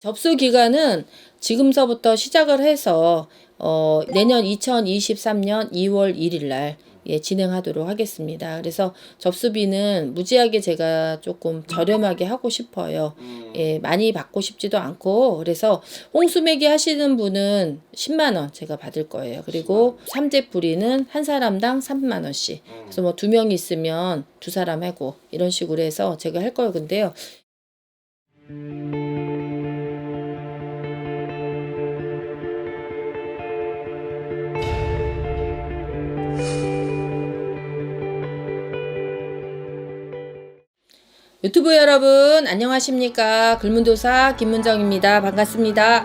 접수 기간은 지금서부터 시작을 해서 어, 내년 2023년 2월 1일 날 예, 진행하도록 하겠습니다. 그래서 접수비는 무지하게 제가 조금 저렴하게 하고 싶어요. 예, 많이 받고 싶지도 않고 그래서 홍수매기 하시는 분은 10만 원 제가 받을 거예요. 그리고 삼재 뿌리는 한 사람당 3만 원씩. 그래서 뭐 두 명 있으면 두 사람 하고 이런 식으로 해서 제가 할 거예요. 근데요. 유튜브 여러분 안녕하십니까 글문도사 김문정입니다 반갑습니다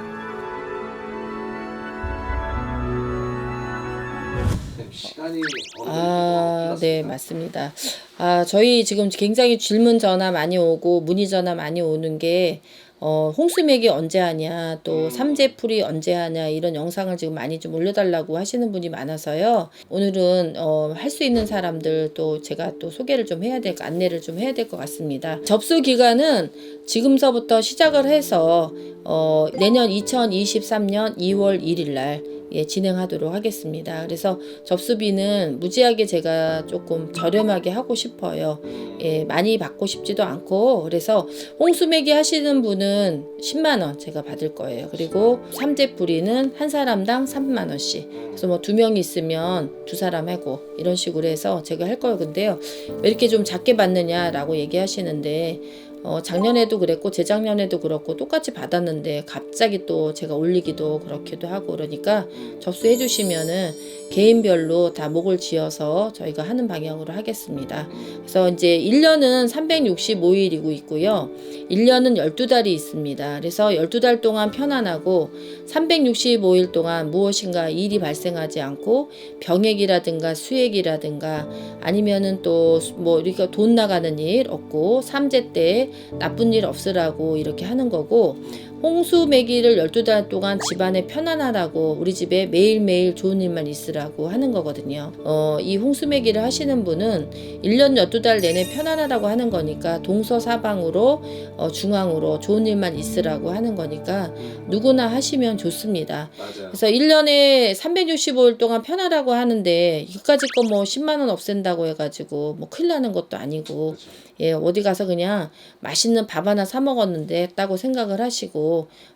시간이 정도 아, 네? 맞습니다. 아, 저희 지금 굉장히 질문 전화 많이 오고 문의 전화 많이 오는 게 어, 홍수맥이 언제 하냐, 또 삼재풀이 언제 하냐 이런 영상을 지금 많이 좀 올려달라고 하시는 분이 많아서요. 오늘은 어, 할 수 있는 사람들 또 제가 또 소개를 좀 해야 될 안내를 좀 해야 될 것 같습니다. 접수 기간은 지금서부터 시작을 해서 어, 내년 2023년 2월 1일 날 예, 진행하도록 하겠습니다. 그래서 접수비는 무지하게 제가 조금 저렴하게 하고 싶어요. 예, 많이 받고 싶지도 않고 그래서 홍수매기 하시는 분은 10만 원 제가 받을 거예요. 그리고 삼재 뿌리는 한 사람당 3만 원씩. 그래서 뭐 두 명 있으면 두 사람 하고 이런 식으로 해서 제가 할 거예요. 근데요. 왜 이렇게 좀 작게 받느냐라고 얘기하시는데 어, 작년에도 그랬고 재작년에도 그렇고 똑같이 받았는데 갑자기 또 제가 올리기도 그렇기도 하고 그러니까 접수해 주시면은 개인별로 다 목을 지어서 저희가 하는 방향으로 하겠습니다. 그래서 이제 1년은 365일이고 있고요. 1년은 12달이 있습니다. 그래서 12달 동안 편안하고 365일 동안 무엇인가 일이 발생하지 않고 병액이라든가 수액이라든가 아니면은 또뭐 우리가 돈 나가는 일 없고 삼재 때 나쁜 일 없으라고 이렇게 하는 거고 홍수 매기를 12달 동안 집안에 편안하라고 우리 집에 매일매일 좋은 일만 있으라고 하는 거거든요. 어, 이 홍수 매기를 하시는 분은 1년 12달 내내 편안하라고 하는 거니까 동서사방으로 어, 중앙으로 좋은 일만 있으라고 하는 거니까 누구나 하시면 좋습니다. 그래서 1년에 365일 동안 편하라고 하는데 이까짓 거뭐 10만 원 없앤다고 해가지고 뭐 큰일 나는 것도 아니고 그렇죠. 예 어디 가서 그냥 맛있는 밥 하나 사 먹었는데 했다고 생각을 하시고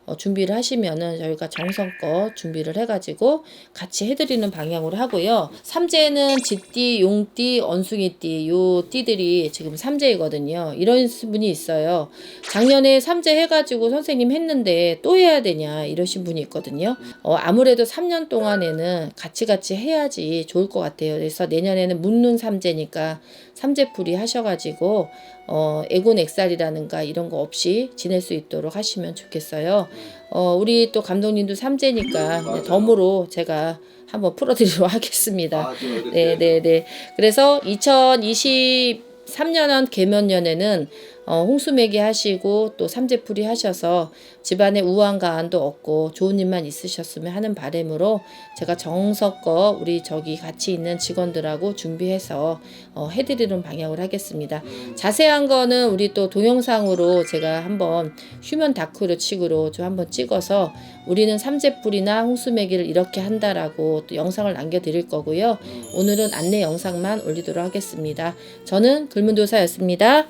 어, 준비를 하시면은 저희가 정성껏 준비를 해가지고 같이 해드리는 방향으로 하고요. 삼재는 쥐띠, 용띠, 언숭이띠 요 띠들이 지금 삼재이거든요. 이런 분이 있어요. 작년에 삼재 해가지고 선생님 했는데 또 해야 되냐 이러신 분이 있거든요. 어, 아무래도 3년 동안에는 같이 같이 해야지 좋을 것 같아요. 그래서 내년에는 묻는 삼재니까 삼재풀이 하셔가지고 어, 에곤 엑살이라는가 이런 거 없이 지낼 수 있도록 하시면 좋겠 어요. 어, 우리 또 감독님도 삼재니까 맞아요. 덤으로 제가 한번 풀어드리도록 하겠습니다. 아, 저 어릴 네, 때 네, 네. 그래서 2023년은 개면년에는 어, 홍수매기 하시고 또 삼재풀이 하셔서 집안에 우환가안도 없고 좋은 일만 있으셨으면 하는 바람으로 제가 정성껏 우리 저기 같이 있는 직원들하고 준비해서 어, 해드리는 방향으로 하겠습니다. 자세한 거는 우리 또 동영상으로 제가 한번 휴먼 다큐로 칙으로 좀 한번 찍어서 우리는 삼재풀이나 홍수매기를 이렇게 한다라고 또 영상을 남겨드릴 거고요. 오늘은 안내 영상만 올리도록 하겠습니다. 저는 글문도사였습니다.